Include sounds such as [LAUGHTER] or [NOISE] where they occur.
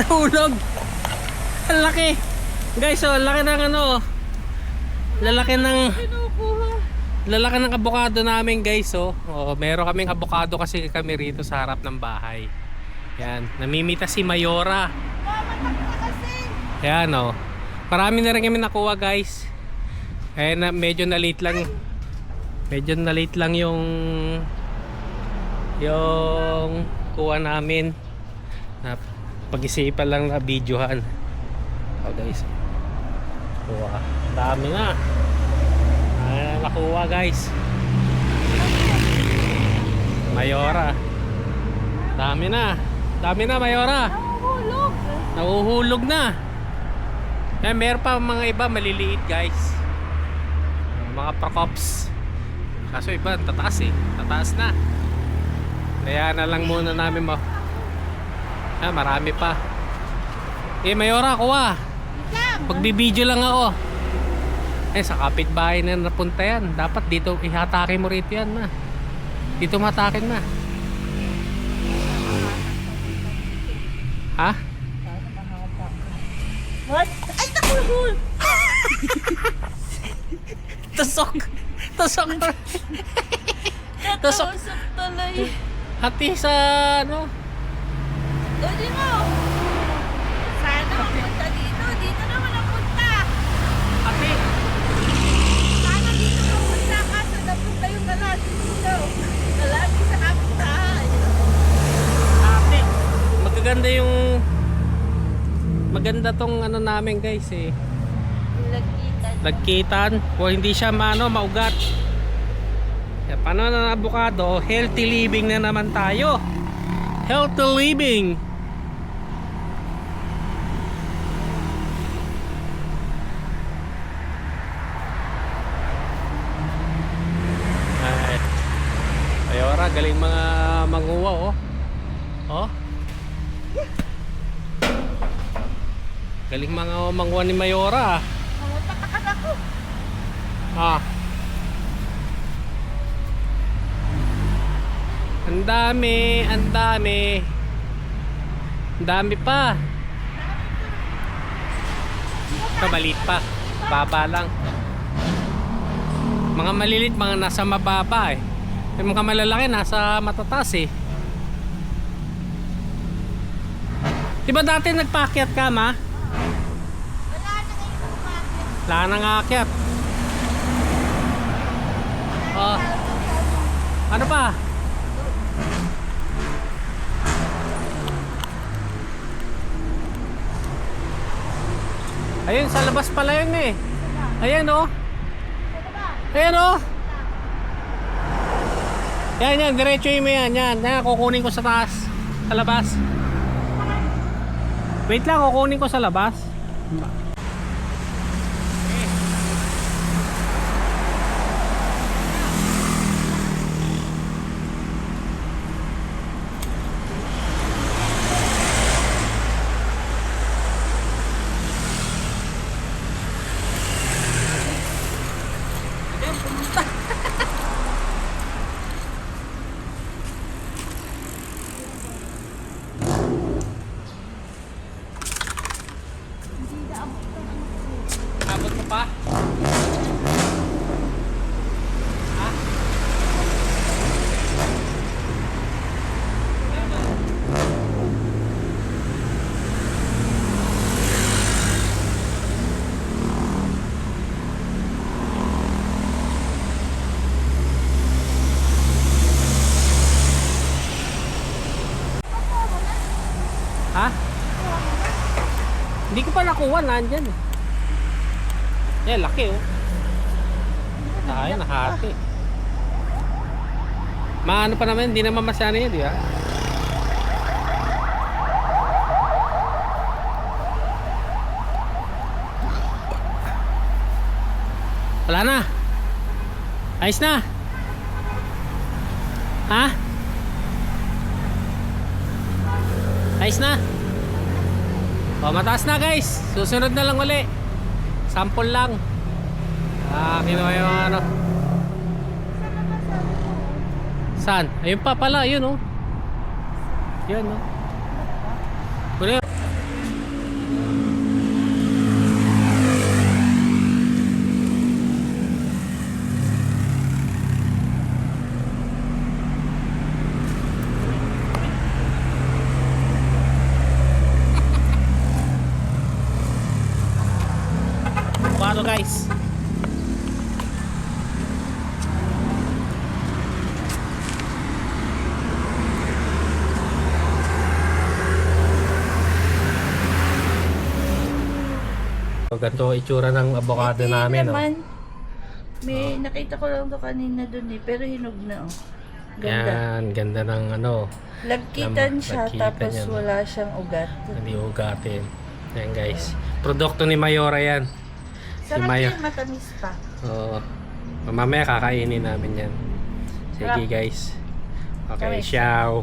Nahulog. Ang laki. Guys, oh, laki ng ano. oh. Lalaki ng lalaki ng abokado namin, guys, oh. Oh, meron kaming abokado kasi kami rito sa harap ng bahay. Yan, namimita si Mayora. Yan, oh. Marami na rin kami nakuha, guys. Eh, na, medyo na late lang. Medyo na late lang yung yung kuha namin na pag-isipan lang na videohan. Oh, guys. Kuha. Dami na. Ay, nakuha, guys. Mayora. Dami na. Dami na, Mayora. Nahulog. Nahuhulog na. Eh, meron pa mga iba maliliit guys. Mga procops. Kaso iba, tataas eh. Tataas na. Kaya na lang muna namin mo. Ah, marami pa. Eh, Mayora, kuha. Lang. Pagbibideo lang ako. Eh, sa kapitbahay na napunta yan. Dapat dito, ihatake mo rito yan na. Dito matakin na. Ha? What? Ay, nakuhul. [LAUGHS] Tusok. Tusok. Tusok. Tuloy. Hati sa ano. Dali mo. Sana mapunta dito. Dito naman napunta. Hati. Sana dito napunta kaso napunta yung kalati dito. Kalati sa kapitahan. Hati. Magaganda yung maganda tong ano namin guys eh. Lagitan. Lagkitan. O hindi siya maano, maugat. Paano ng avocado, healthy living na naman tayo. Healthy living. Ay. Ayora, galing mga manguwa oh. Oh. Galing mga manguwa ni Mayora ah. Mamatakas ako. Ah. Ang dami, ang dami. Ang dami pa. Maliit pa. Baba lang. Mga malilit, mga nasa mababa eh. Yung mga malalaki, nasa matataas eh. Di ba dati nagpakyat ka, ma? Wala na ngayon ang bakit. Wala nang aakyat. Oh, ano pa? Ayun, sa labas pala yun eh. Ayan oh. Ayan oh. Yan, yan. Diretso mo yan. Yan. Yan, kukunin ko sa taas. Sa labas. Wait lang, kukunin ko sa labas. Abot mo pa? Ha? Ha? Hindi ko pa nakuha, nandyan eh. Eh, laki oh. Tayo, nahati. Maano pa naman, hindi naman masyano yun, di ba? Wala na. Ayos na. Ha? Ayos na. O, mataas na guys. Susunod na lang uli. Sample lang. Ah, kinuha yung ano. Saan? Ayun pa pala, ayun oh. Yan oh. Ganito itsura ng avocado Hindi namin. Oh. naman. May nakita ko lang to kanina dun eh, pero hinog na oh. Ganda. Yan, ganda ng ano, Lagkitan Lam- siya, lagkitan tapos yan. wala siyang ugat. hindi ugatin. Yan guys. Produkto ni Mayora yan. Sarap Maya. yun, matamis pa. Oo. mamaya kakainin namin yan. Sige Sarap. guys. Okay, Kami. ciao.